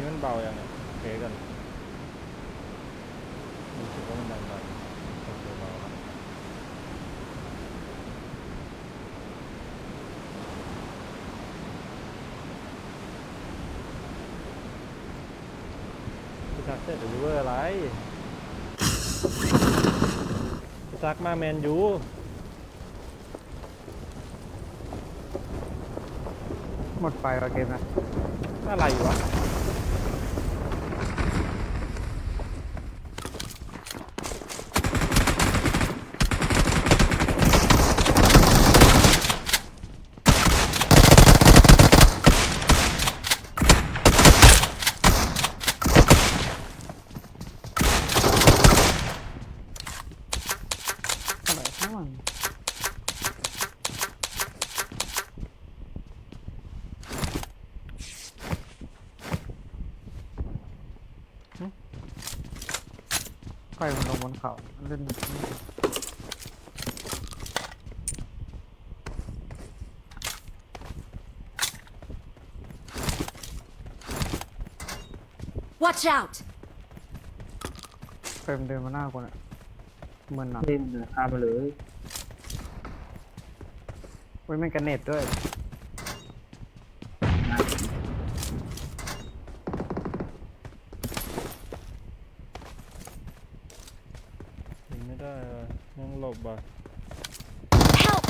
นี้มันเบายังไงโอเคกันรู้สึกว่ามันดังๆโอเคเบาแล้วพี่ซักเสร็จหรือเวอร์อะไรพี่ซักมาแมนยูหมดไฟว่ะเกมนะอะไรวะ อะไรข้างหลังหึไฟมันลงบน เขาเล่น Watch out! ไฟมันเดินมาหน้ากูน่ะเหมือนหนักเล่นเลยข้ามมาเลยเว้ยแม่งกันเน็ตด้วย ยิง ไม่ได้ว่ะยังหลบอะ Help!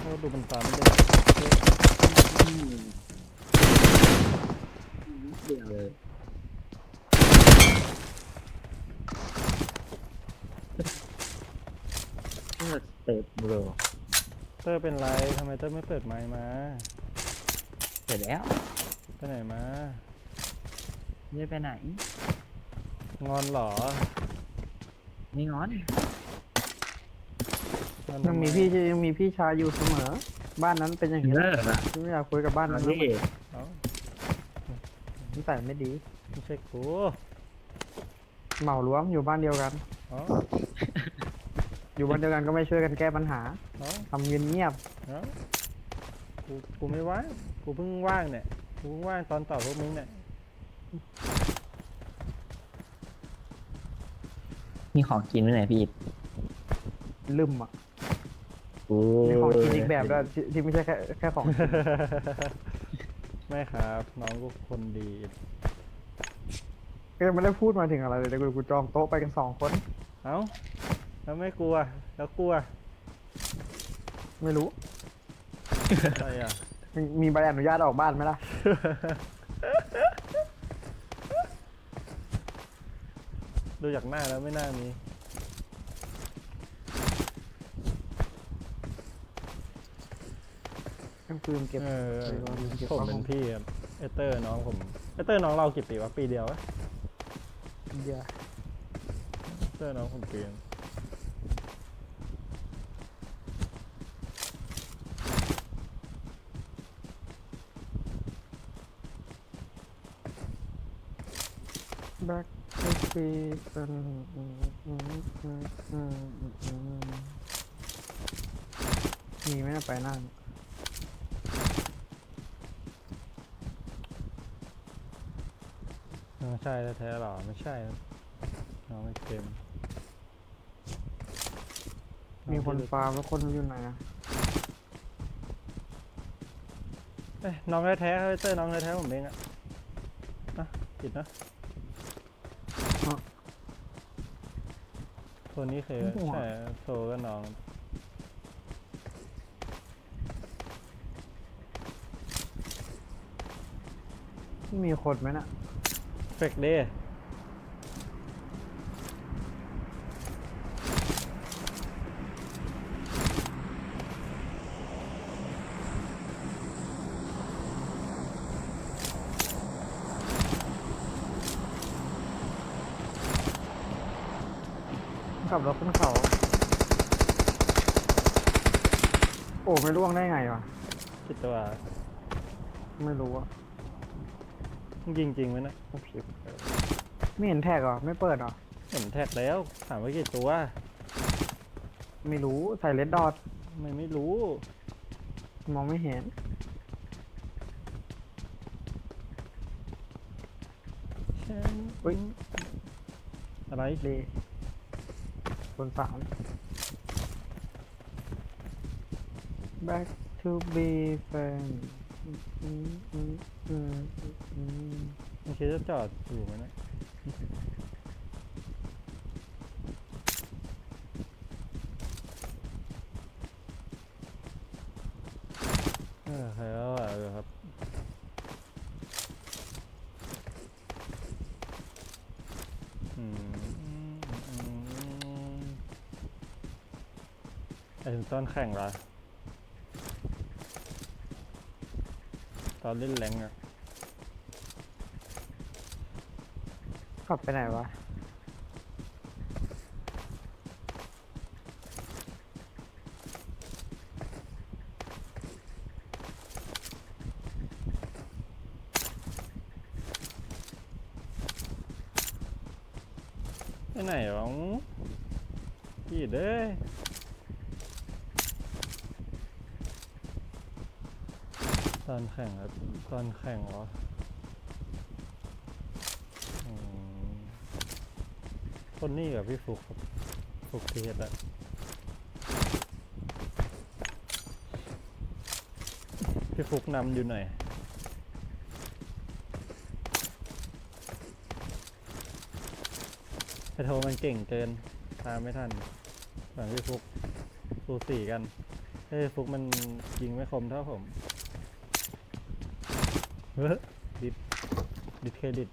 โอ้ดูมันตามไม่ได้อืมเดียวเลยเลือดเตะเบลอเตอร์เป็นไรทำไมเตอร์ไม่เปิดไมค์มา เสร็จแล้ว ไปไหนมา ไม่ได้ไปไหน งอนเหรอนี่งอนงอนยังทำไมีพี่ยังมีพี่ชายอยู่เสมอ บ้านนั้นเป็นอย่างนี้เลิกอะที่ไม่อยากคุยกับบ้านตอนั้นนนี้เอ้านิสัยไม่ดี ไม่ใช่กูเหมารวมอยู่บ้านเดียวกัน เอ๋ออยู่บ้านเดียวกันก็ไม่ช่วยกันแก้ปัญหาเอ้าทำเงียบเงียบเอ้ากูกูไม่ว่างกูเพิ่งว่างเนี่ยกูเพิ่งว่างตอนต่อพวกมึงเนี่ย มีของกินด้วยไหนพี่ๆลืมอะโอ้มีของกินอีกแบบด้วยที่ที่ไม่ใช่แค่แค่ของกินไม่ครับ น้องก็คนดีก็ยังไม่ได้พูดมาถึงอะไรเลยแต่กูกูจองโต๊ะไปกันสองคน เอ้าแล้วไม่กลัว แล้วกลัวไม่รู้อะไรอะ มีมีใบอนุญาตออกบ้านไหมล่ะ ดูจากหน้าแล้วไม่น่ามีเครื่องปืนเก็บเออเออเก็บผมข้อเป็มูนลพี่ครับเอเตอร์น้องผมเอเตอร์น้องเรากี่ปีวะปีเดียววะเดียวเอเตอร์น้องผมปีนึง แบ็คทูปีเป็น มีไหมนะไปนั่งน้อใช่แท้ๆหรอ ไม่ใช่นะน้องไม่เค็มมีคนฟาร์มแล้วคนอยู่ไหนอะเอ้ยน้องแท้ๆเอเตอร์น้องแท้ๆผมเองอะนะผิดนะ คนนี้เคยใช่โซก็น้อง มีคนไหมน่ะเฟกเด ไม่ร่วงได้ไงวะ คิดตัวไม่รู้อะมึงยิงจริงไหมนะโอ้ผิไม่เห็นแท็กเหรอ ไม่เปิดเหรอ เห็นแท็กแล้ว ถามว่ากี่ตัวไม่รู้ ใส่เลดดอทไม่ไม่รู้ มองไม่เห็น ฉันอุ้ยอะไร ดีบนสาม back to be friend อืมอืมอืมอืมอืมมันคิดจะจอดอยู่ไหมเนี่ยเออใครก็ว่าเลยครับอืมอืมอืมไอ้ถึงตอนแข่งเหรอ ตอนเล่นแรงอะขับไปไหนวะ ไปไหนวะอู้พี่เด้ยต อนแข่งครับตอนแข่งเหรอคนนี้กับพี่ฟุกฟุกเทสอะพี่ฟุกนำอยู่หน่อยไอโทมันเก่งเกิน ตามไม่ทันส่วนพี่ฟุกสูสีกันเฮ้ยฟุกมันยิงไม่คมเท่าผม เฮ้ยดิดดิดเครดิต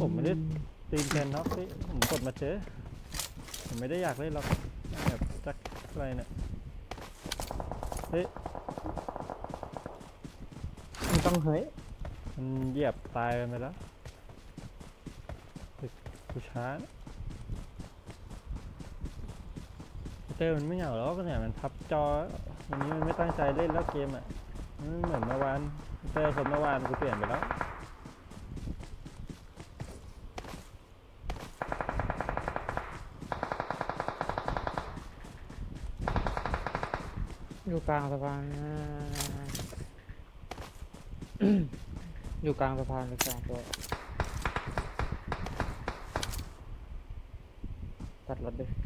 ผมไม่ได้ตีนแคนน็อกพี่ผมกดมาเจอผมไม่ได้อยากเล่นหรอกแบบจักอะไรเนี่ยเฮ้ยไม่ต้องเฮ้ยมันเหยียบตายกันไปแล้วเฮ้ยกูช้านะ เต้มันไม่เหงาแล้วก็เนี่ยมันพับจอวันนี้มันไม่ตั้งใจเล่นแล้วเกมอะมันเหมือนเมื่อวานเต้คนเมื่อวานกูเปลี่ยนไปแล้วอยู่กลางสะพานอยู่กลางสะพานเลยสองตัวตัดรถดิ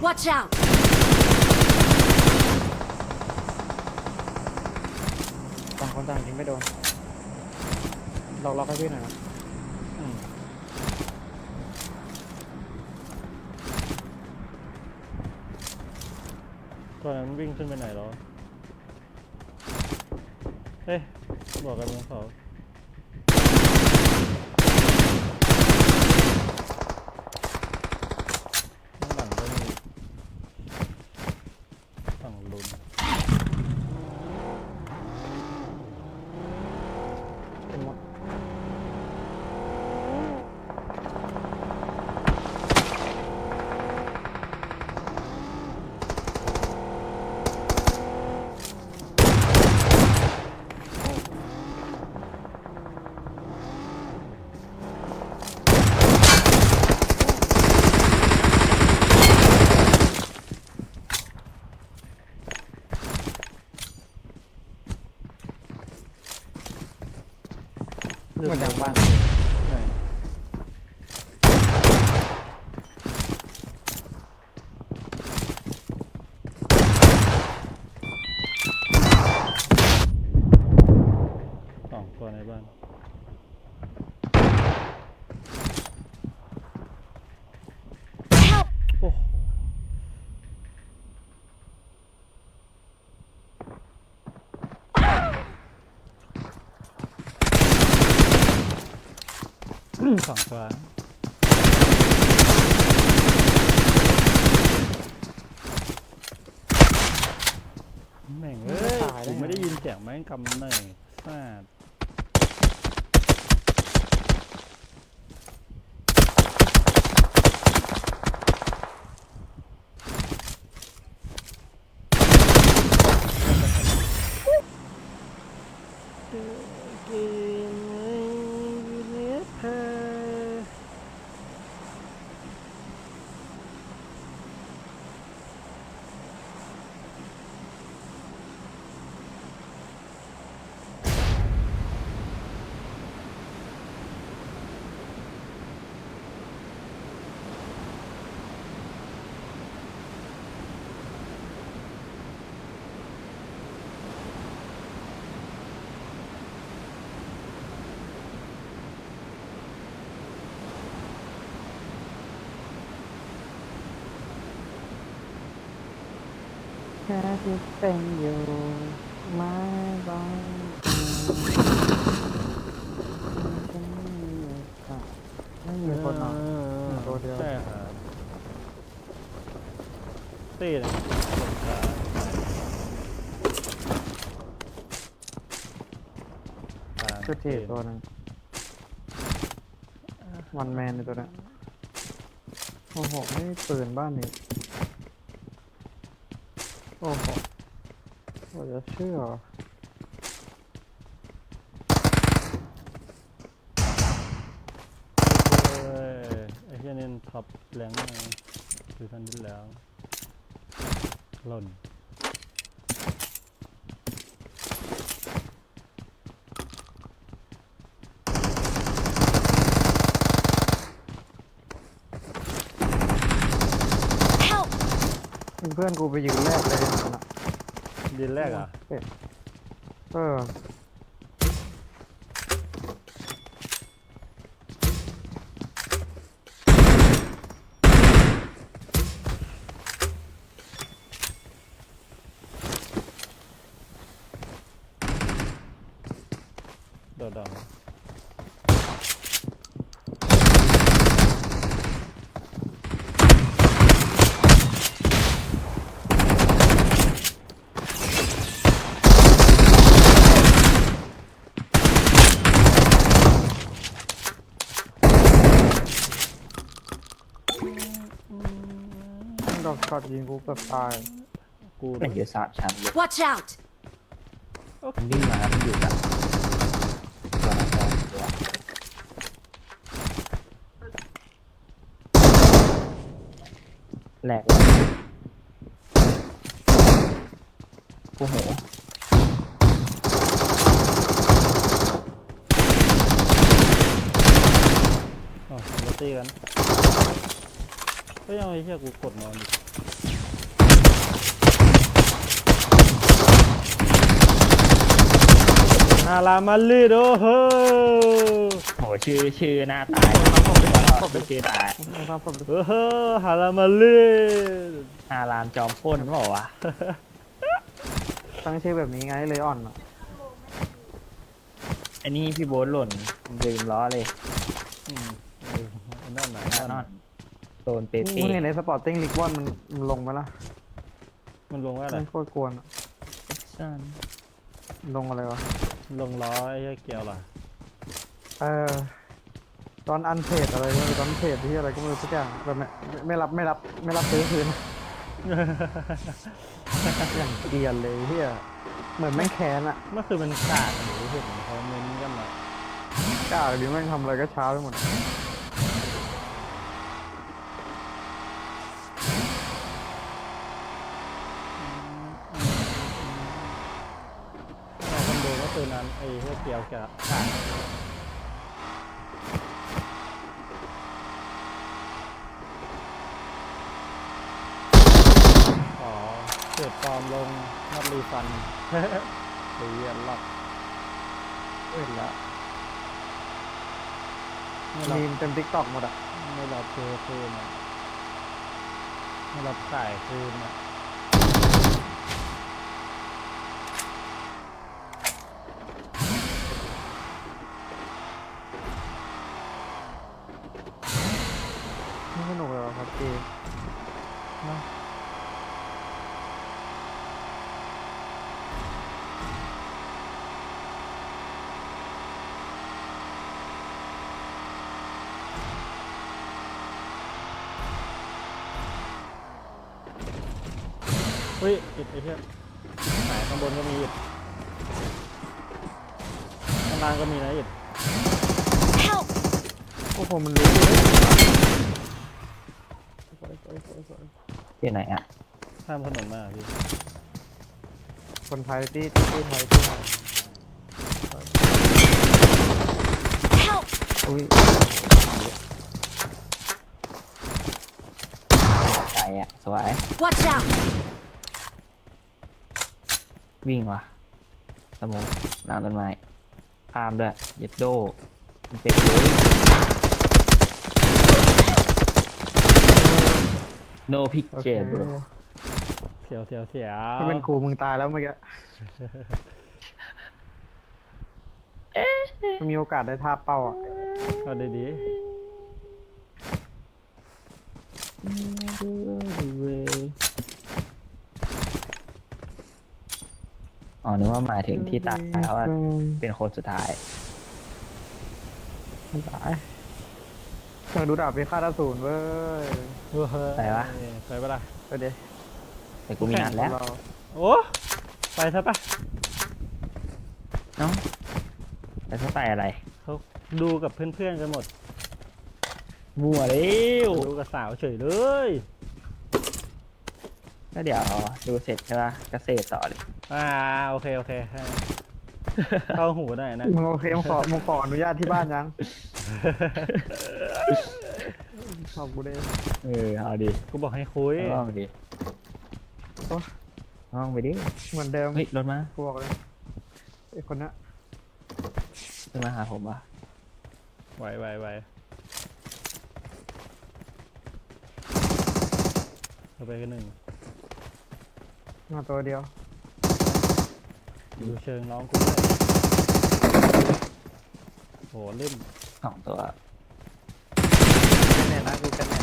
Watch out! ต่างคนต่างยิงไม่โดนล็อกล็อกให้พี่หน่อยนะอืมตัวนั้นวิ่งขึ้นไปไหนหรอเฮ้ย บอกกันบนเขา รณ์ในบ้าน โอ้ฝั่งขวาแม่งเอ้ยผมไม่ได้ยินเสียงแม่งกำเนิดซด แค่ที่เป็นอยู่ไม่บ้างไม่มีคนนอนตัวเดียวใช่ครับตีนะคนขาตามชุดเทตัวหนึงวันแมนในตัวนั้นโอ้โหไม่ปืนบ้านนี้ โอ้โหว่าจะเชื่อเอ้ยไอ้เหี้ยนี่ท็อปแรงเลยคือทันดิ้นแล้วหล่น พื่อนกูไปยืนแรกเลยนั่นน่ะดินแรกอะเออโดดดอดอกช็ อตยิงกูเกือบตายกูมันอยู่สามชั้นเลย Watch out! มันวิ่งมาแล้วมันอยู่กับตัวละสองตัวแหลกเลยโอ้โหอ๋อเราตีกันก็ยังไอ้เหี้ยกูกดนอนอยู่ อารามาลีโดโหโหชื่อชื่อหน้าตายชื่อตายไม่ทำผมเออฮารามาลีอารามจอมพ่นเปล่าวะตั้งชื่อแบบนี้ไงเลยอ่อนอะอันนี้พี่โบ๊ทหล่นลืมล้อเลยอืมเออไอ้นั่นไหนะแน่นอนโดนเปมึเป้งเห็นในสปอร์ติ้งลิกวันมันมันลงมาละมันลงว่าอะไรไม่โคตรกวนอะซัน ลงอะไรวะ ลงล้อไอ้เหี้ยเกียวล่ะเออ ตอนอันเทรดอะไรไม่รู้ตอนเทรดที่อะไรก็ไม่รู้สักอย่างแบบไม่ไม่รับไม่รับไม่รับซื้อคืน อย่างเกลียนเลยเฮียเหมือนแม่งแค้นอะเมื่อคืนมันขาดหรือเห็นเขาเม้นกันมากล้าหรือแม่งทำอะไรก็ช้าไปหมด แต่คนดูก็คือ นั้นไอ้เหี้ยเกียวแกขาดอ๋อเกิดปลอมลงนัดรีฟันเรียนล็อกเอ้ยละไม่รับมีมเต็มทิกตอกหมดอะ ไม่รับเจอคืนอะไม่รับสายคืนอะ เจเนะเฮ้ยติดไอ้เหี้ยไหนข้างบนก็มีอิข้างล่างก็มีนะอิดโอ้โหมันรู้เลย สวยสวยสวยสวยที่ไหนอะข้ามถนนมาอะพี่คนไทยที่ที่ไทยที่ไทย Help! อุ้ยใจอะสวย Watch out! วิ่งว่ะสมองน้ำต้นไม้ข้ามด้วยเย็ดโดมันเป็นเลย no โอเค picture bro เสียวเสียวเสียวถ้าเป็นกูมึงตายแล้วเมื่อกี้มีโอกาสได้ท่าเป้าอะก็ดีดีอ๋อนึกว่าหมายถึงที่ตายแล้วว่าเป็นคนสุดท้ายไม่ตาย เธอดูดาบไปฆ่าตาศูนย์เว้ยๆเฮ้ยไปวะ ไปปะล่ะไปเดี๋ยวแต่กูมีนัดแล้ว เราโอ้ไปซะปะเนาะแต่ถ้าไปอะไรเขาดูกับเพื่อนๆกันหมดบัวเร็วดูกับสาวเฉยเลยก็เดี๋ยวดูเสร็จใช่ปะเกษตรต่อเลยอ่าโอเคโอเคให้เข้าหูหน่อยนะ มึงโอเคมึงขอมึงขออนุญาตที่บ้านยัง ขอบกูเลยเออเอาดิกูบอกให้คุยลองดิโอ๊ยลองไปดิเหมือนเดิมเฮ้ยรถมากูบอกเลยไอ้คนเนี้ยขึ้นมาหาผมปะไหวไหวไหวเอาไปกันหนึ่งมาตัวเดียวดูเชิงน้องกูด้วยโหเล่มสองตัว แน่นะกูกันแน่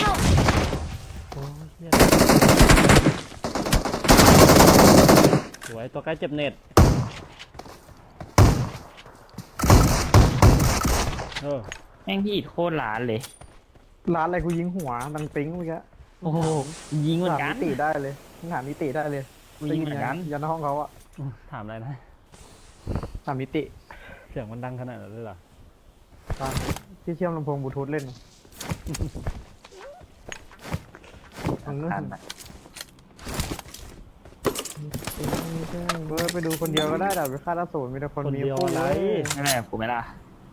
Help! โอ้ยเหี้ยส วย ตัวใกล้เจ็บเน็ตเออแม่งพี่อิดโคตรล้านเลย ร้านอะไรกูยิงหัวดังปิ๊งเมื่อกี้โอ้โหยิงเหมือนกัหานมิติได้เลยมึงหามิติได้เลยกูยิงเหมือนกันยันห้องเขาอะถามอะไรนะ หามิติเสียงมันดังขนาดนั้นเลยเหรอ ตอนที่เชื่อมลำโพงบลูทูธเล่นมันทันอะ เออไปดูคนเดียวก็ได้แต่ไปฆ่าตาศูนย์มีแต่คนคนมีเดียวคู่อะไรเลยไม่ได้กับกูไม่ล่ะ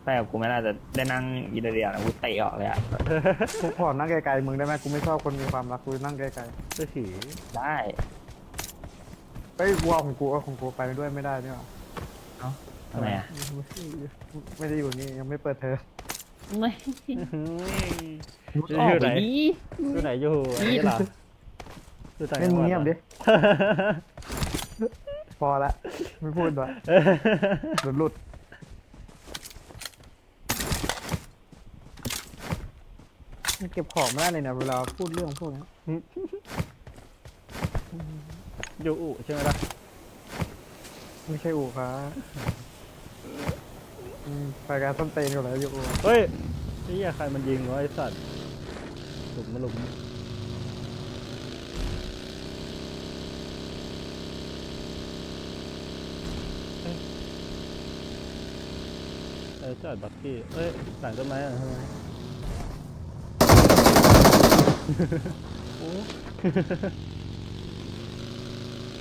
ไปกับกูไม่ล่ะจะได้นั่งยีเดียวนะกูเตะออกเลยอะกูขอนั่งไกลๆมึงได้ไหมกูไม่ชอบคนมีความรักกูนั่งไกลก็ถือได้ๆเฮ้ยวัวของกูเอาของกูไปด้วยไม่ได้นี่หว่าทำไมอะไม่ได้อยู่นี่ยังไม่เปิดเทอมไม่อออกไปดิยู่ไหนอยู่อันนี้เหรออยู่ต่างเล่จันงหมึวังดเงียบหรอดิ พอละ ไม่พูดละหลุดหลุดมันเก็บของไม่ได้เลยเนี่ยเวลาพูดเรื่องพวกนี้อยู่อุใช่ไหมล่ะไม่ใช่อู่ครับอืมรายการต้นเตนอยู่แล้วอยู่อู่ เฮ้ยไอ้เหี้ยใครมันยิงวะไอ้สัตว์หลุมมาหลุมเอ้ยเออ จอดบักกี้เอ้ยหลังต้นไม้อะใช่ไหมโอ้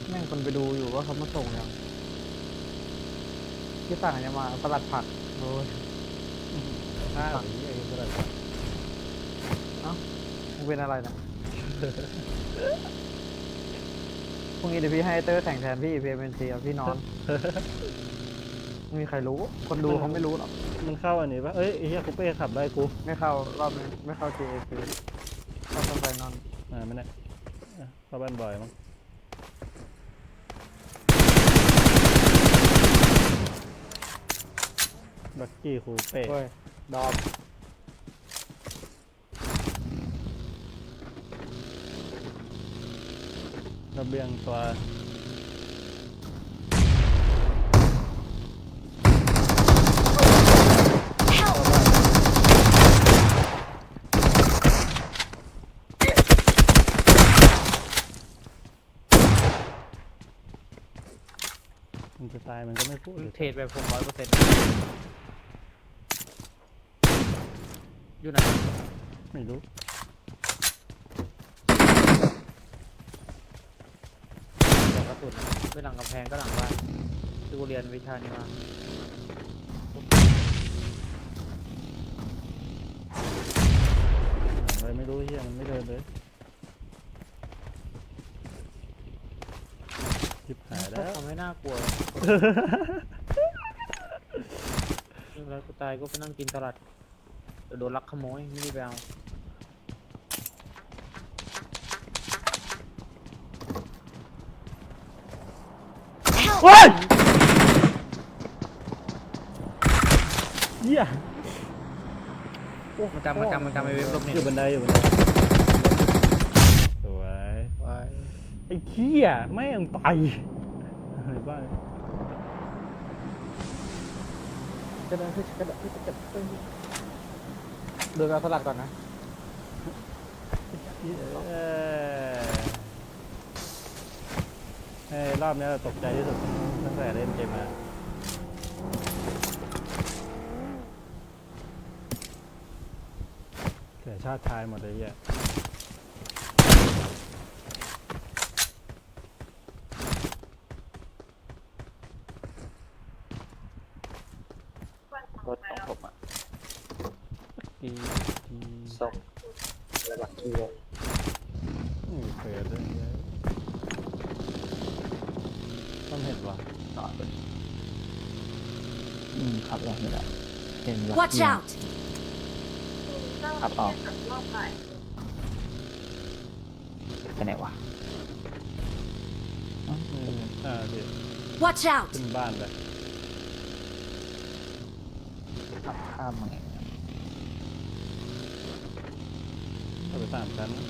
แม่งคนไปดูอยู่ว่าเขามาส่งยังที่สั่งจะมาสลัดผักโอ้ยข้าวไอ้เหี้ยกระดาษมึงเป็นอะไรนะพรุ่งนี้เดี๋ยวพี่ให้เตอร์แต่งแทนพี่พีเอ็นซีเอาพี่นอน ไม่มีใครรู้ คนดูเขาไม่รู้หรอก มันเข้าอันนี้ปะเอ้ยไอ้เหี้ยคูเป้ขับได้กูไม่เข้ารอบนี้ไม่เข้า JAC เข้าต้องไปนอน อ่าไม่ได้อะเข้าบ้านบ่อยมั้งบักกี้คูเป้เฮ้ย ดอมระเบียงตัว Help! มันจะ ตายมันก็ไม่พูดเทรดไปผมร้อยเปอร์เซ็นต์อยู่ไหนไม่รู้เดี๋ยวกระสุนไปหลังกำแพงก็หลังบ้านดูเรียนวิชานี้มาอะไรไม่รู้เฮียมันไม่เดินเลยจิบหายแล้ว ทำให้ น่ากลัวยิ่งแล้วกูตายก็ไปนั่งกินสลัดเดี๋ยวโดนลักขโมยไม่ได้ไปเอาโอ้ยเฮียมันจำมันจำมันจำไอ้เว็บลบนี่อยู่บันไดอยู่บันไดสวยไว้ไอ้เหี้ยแม่งไป อะไรบ้างกระดาษกระดาษกระดาษเดินเอาสลัดก่อนนะเอ้ยเอ้ยรอบนี้เราตกใจที่สุดตั้งแต่เล่นเกมมาเกิดชาติชายหมดเลยเหี้ย รถของผมอะ กีกี ส่งระบักกี้เลยไม่มีเฟสเลยเหี้ยต้องเห็นวะนอนเลยอืมขับรถไม่ได้เห็นรถ Watch ยิง out! ขับออกไปไหนวะอ๋ออืมอ่าเดี๋ยว Watch out! ขึ้นบ้านไปขับข้ามมาไง เอาไปสามชั้นนะ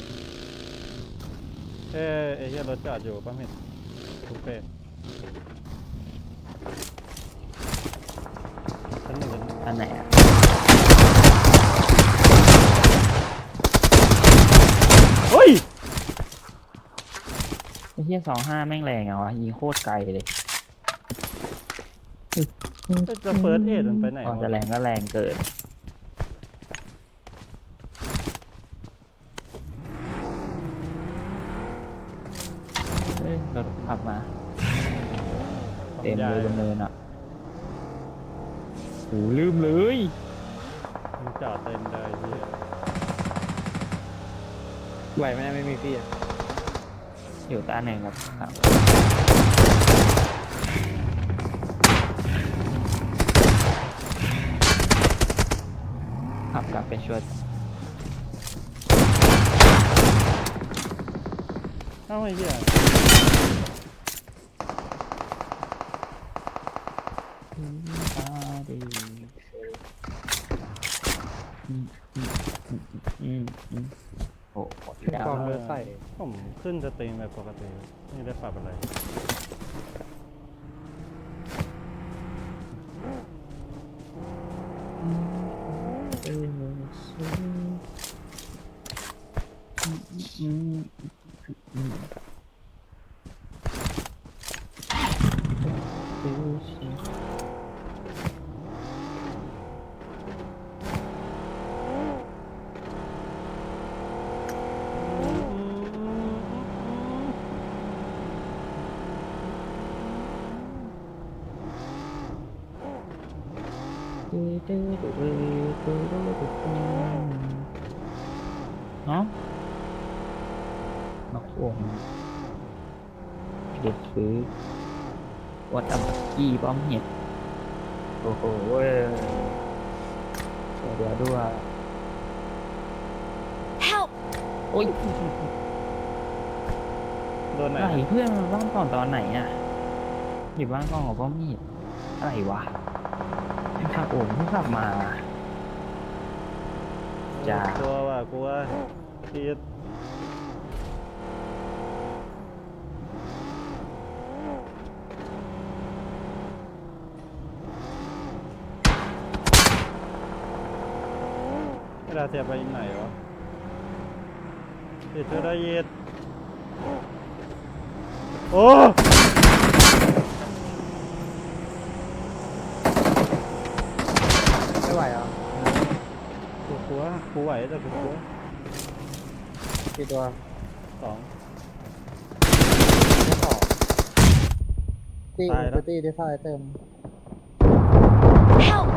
เอ้ยไอ้เหี้ยรถจอดอยู่ป้าเห็นทุกเป้ชั้นหนึ่งชั้นหนึ่งอันไหนอะเฮ้ยไอ้เหี้ยสองห้าแม่งแรงอะวะยิงโคตรไกลเลยจะเฟิร์สเอดมันไปไหนอ๋อวะจะแรงก็แรงเกินเฮ้ยรถขับมา เต็มเลยบนเนินอะโหลืมเลยมันจอดเต็มเลยเหี้ยไหวไหมเนี่ยไม่มีพี่อะอยู่ตาหนึ่งครับครับขับกลับไปช่วย เอ้าไอ้เหี้ย ตาดีอืมอืมอืมอืมอืมโอ้โหยาว ตอนเลือ ใส่ ผมขึ้นสตรีมแบบปกติ ไม่ได้ปรับอะไร เออสู้อืมอืมอืมดูสิ เนาะนกวงเด็กซื้อวัดอัมกี้ป้อมเห็ดโอ้โหเว้ยเดี๋ยวด้วย Help! โอ้ยโดนไหนไหนเพื่อนมันบ้านก่อนตอนไหนอะอยู่บ้านก่อนของป้อมเห็ดอะไรวะเพิ่ง ขับโอ่งเพิ่งขับมา จ้ากลัวว่ะกลัวทีดเวลาเสียไปไหนวะติดเธอได้ยิดโอ้ ไม่หวเหรอกูกลัวกูไหวแต่กูกลัวกี่ตัวสอง ไม่ขอตีไายแล้ตีที่ไฟเติม Help!